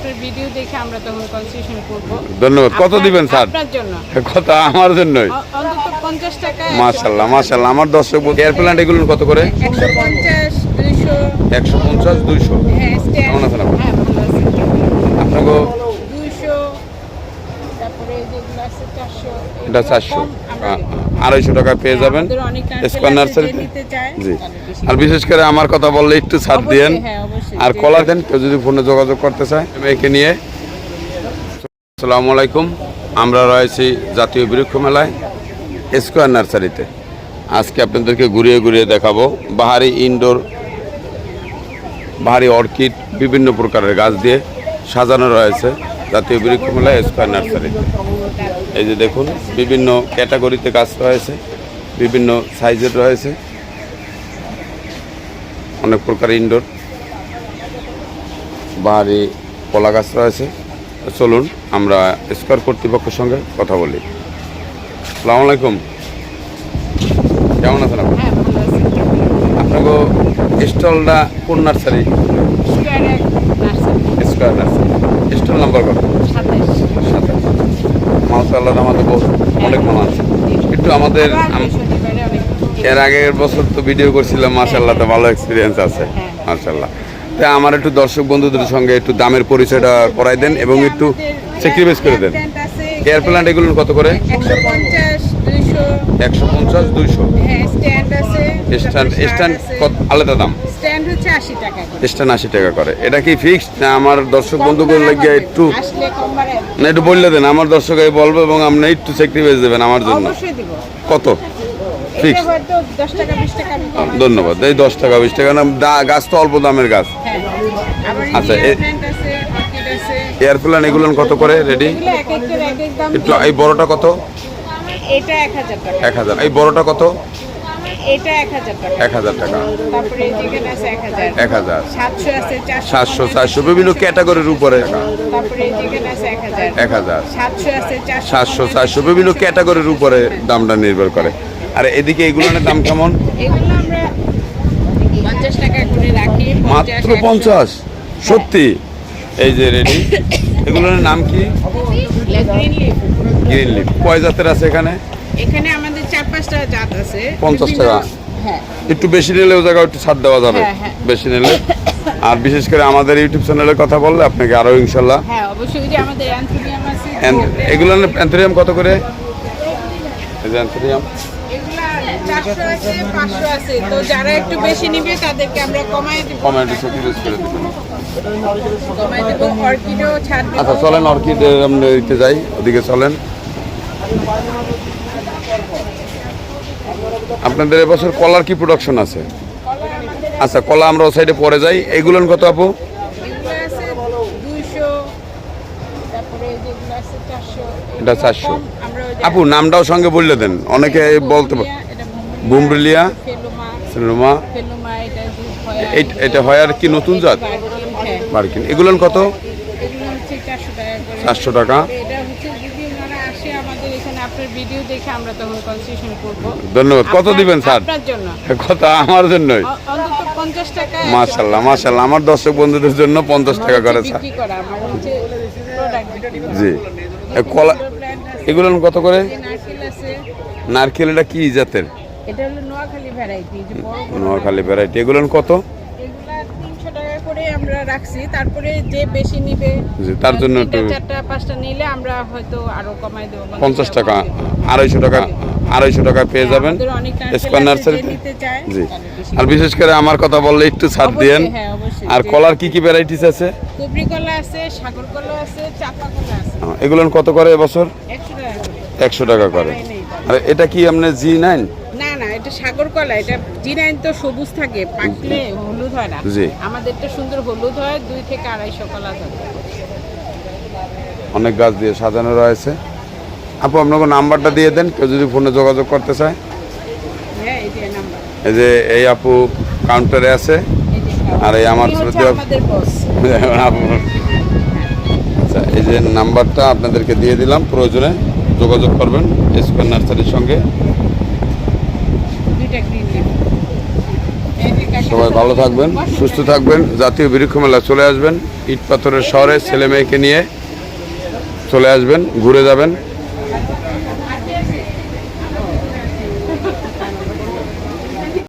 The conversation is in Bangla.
আপনার ভিডিও দেখে আমরা তখন কনসেশন করব। ধন্যবাদ। কত দিবেন স্যার? আপনার জন্য। কথা আমার জন্যই। অ- অন্তত পঞ্চাশ টাকা মাশাআল্লাহ মাশাআল্লাহ আমার দর্শক এয়ার প্ল্যান্ট এগুলো কত করে? একশো পঞ্চাশ দুইশো। একশো পঞ্চাশ দুইশো। হ্যাঁ স্ট্যান্ড কেমন আছেন আপনি? হ্যাঁ আপনাকে দুইশো তারপরে যেগুলো আছে চারশো এটা চারশো। আড়াইশো টাকা পেয়ে যাবেন। স্কোয়ার নার্সারি জি। আর বিশেষ করে আমার কথা বললে একটু ছাড় দিয়েন। হ্যাঁ। আর কলা দেন কেউ যদি ফোনে যোগাযোগ করতে চায় মেয়েকে নিয়ে। আসসালামু আলাইকুম। আমরা রয়েছি জাতীয় বৃক্ষ মেলায় স্কোয়ার নার্সারিতে আজকে আপনাদেরকে ঘুরিয়ে ঘুরিয়ে দেখাবো বাহারি ইনডোর বাহারি অর্কিড বিভিন্ন প্রকারের গাছ দিয়ে সাজানো রয়েছে। জাতীয় বৃক্ষ মেলায় স্কোয়ার নার্সারিতে এই যে দেখুন বিভিন্ন ক্যাটাগরিতে গাছ রয়েছে বিভিন্ন সাইজের রয়েছে। অনেক প্রকার ইনডোর বাহারি কলা গাছ রয়েছে। চলুন আমরা স্কোয়ার কর্তৃপক্ষের সঙ্গে কথা বলি। সালাম আলাইকুম। কেমন আছেন আপনি হ্যাঁ আপনাকে স্টলটা কোন nursery. Square nursery. Stall number কত? সাতাশ। মাসাল্লাহ আমাদের অনেক মাল আছে। একটু আমাদের এর আগের বছর তো ভিডিও করছিলাম মাশাল্লাহ তো ভালো এক্সপিরিয়েন্স আছে হ্যাঁ। মাশাল্লাহ তাই আমার একটু দর্শক বন্ধুদের সঙ্গে একটু দামের পরিচয়টা করাই দেন এবং একটু স্যাক্রিফাইস করে দেন। এয়ার প্ল্যান্ট এগুলো কত করে? একশো পঞ্চাশ দুইশো। স্ট্যান্ড স্ট্যান্ড আলাদা দাম? হচ্ছে আশি টাকা করে। স্ট্যান্ড আশি টাকা করে। এটা কি ফিক্সড না আমার দর্শক বন্ধুগুলো লাগিয়ে একটু না একটু বললে দেন আমার দর্শক এই বলব এবং আপনি একটু স্যাক্রিফাইস দেবেন আমার জন্য। অবশ্যই দিব। কত? ফিক্স। ধন্যবাদ। এই দশ টাকা বিশ টাকা না গাছ তো অল্প দামের গাছ। হ্যাঁ। আচ্ছা, এয়ার প্ল্যান এগুলো কত করে রেডি একটু এই বড়টা কত? এক হাজার। এই বড়টা কত? এটা এক হাজার টাকা। এক হাজার টাকা। তারপরে যেখানে আছে এক হাজার। এক সাতশো আছে চারশো সাতশো চারশো বিভিন্ন ক্যাটাগরির উপরে। তারপরে যেখানে আছে এক হাজার। এক সাতশো আছে চারশো সাতশো চারশো বিভিন্ন ক্যাটাগরির উপরে দামটা নির্ভর করে। আর এদিকে এগুলোর দাম কেমন? এগুলো আমরা পঞ্চাশ টাকা করে রাখি মাত্র একশো। পঞ্চাশ। সত্যি? এই যে রেডি এগুলোর নাম কি? গ্রিন লিফ কয় জাতের আছে এখানে? এখানে আমাদের চার পাঁচটা জাত আছে। 50 টাকা। হ্যাঁ। একটু বেশি নিলে ও জায়গায় একটু ছাড় দেওয়া যাবে। হ্যাঁ, হ্যাঁ। বেশি নিলে। আর বিশেষ করে আমাদের ইউটিউব চ্যানেলের কথা বললে আপনাকে আরও ইনশাল্লাহ। হ্যাঁ অবশ্যই ওই যে আমাদের অ্যান্থোনিয়াম আছে এগুলো অ্যান্থোরিয়াম কত করে? এই যে অ্যান্থোরিয়াম আচ্ছা চলেন অর্কিড দিতে যাই। ওদিকে চলেন। আপনাদের এবছর কলার কি প্রোডাকশন আছে? আচ্ছা কলা আমরা ও সাইডে পরে যাই। এগুলোর কত আপু? চারশো। এটা 400 আমরা ওই যে আপু নামটাও সঙ্গে বললে দেন। অনেকে বলতে ফেলুমা। সিনেমা এটা হয় হয় আর কি নতুন জাত? বার্কিন, হ্যাঁ। এগুলোর কত? চারশো টাকা করে চারশো টাকা এটা হচ্ছে যদি ওনারা আসে আমাদের এখানে আপনার ভিডিও দেখে আমরা তখন কনসেশন করব। ধন্যবাদ। কত দিবেন স্যার? আপনার জন্য। কথা আমার জন্যই। অ- অন্তত পঞ্চাশ টাকা মাশাল্লাহ মাশাল্লাহ আমার দর্শক বন্ধুদের জন্য পঞ্চাশ টাকা করে স্যার বিক্রি করা আমার হচ্ছে প্রোডাক্ট জি। কলা এগুলো কত করে? নারকেল এটা কি জাতের? এটা হলো নোয়াখালী ভ্যারাইটি যে বড় বড় নোয়াখালী ভ্যারাইটি এগুলো কত? করে আমরা রাখছি তারপরে যে বেশি নিবে তার জন্য একটু- চারটা পাঁচটা নিলে আমরা হয়তো আরও কমাই দেবো পঞ্চাশ টাকা আড়াইশো টাকা আড়াইশো টাকা পেয়ে যাবেন। আমাদের অনেক নারকেল স্কোয়ার আছে, নার্সারিতে যে নিতে চায়, জি। আর বিশেষ করে আমার কথা বললে একটু ছাড় দিয়েন। হ্যাঁ, আর কলার কি কি ভ্যারাইটিস আছে? কুবরি কলা আছে সাগর কলা আছে চাপা কলা আছে। এগুলো কত করে এবছর? একশো টাকা করে। আর এটা কি আপনার জি নাইন এটা সাগর কলা এটা তো সবুজ থাকে পাকলে হলুদ হয় না। জি। আমাদেরটা সুন্দর হলুদ হয় দুই থেকে আড়াইশো কলা থাকে অনেক গাছ দিয়ে সাজানো রয়েছে। আপু আপনাকে নাম্বারটা দিয়ে দেন কেউ যদি ফোনে যোগাযোগ করতে চায়। হ্যাঁ এই যে এই আপু কাউন্টারে আছে আর এই আমার আচ্ছা এই যে নাম্বারটা আপনাদেরকে দিয়ে দিলাম প্রয়োজনে যোগাযোগ করবেন স্কোয়ার নার্সারির সঙ্গে দুইটা গ্রিন লিফ এই যে কাকি সবাই ভালো থাকবেন সুস্থ থাকবেন জাতীয় বৃক্ষ মেলা চলে আসবেন ইট পাথরের শহরে ছেলে মেয়েকে নিয়ে চলে আসবেন ঘুরে যাবেন।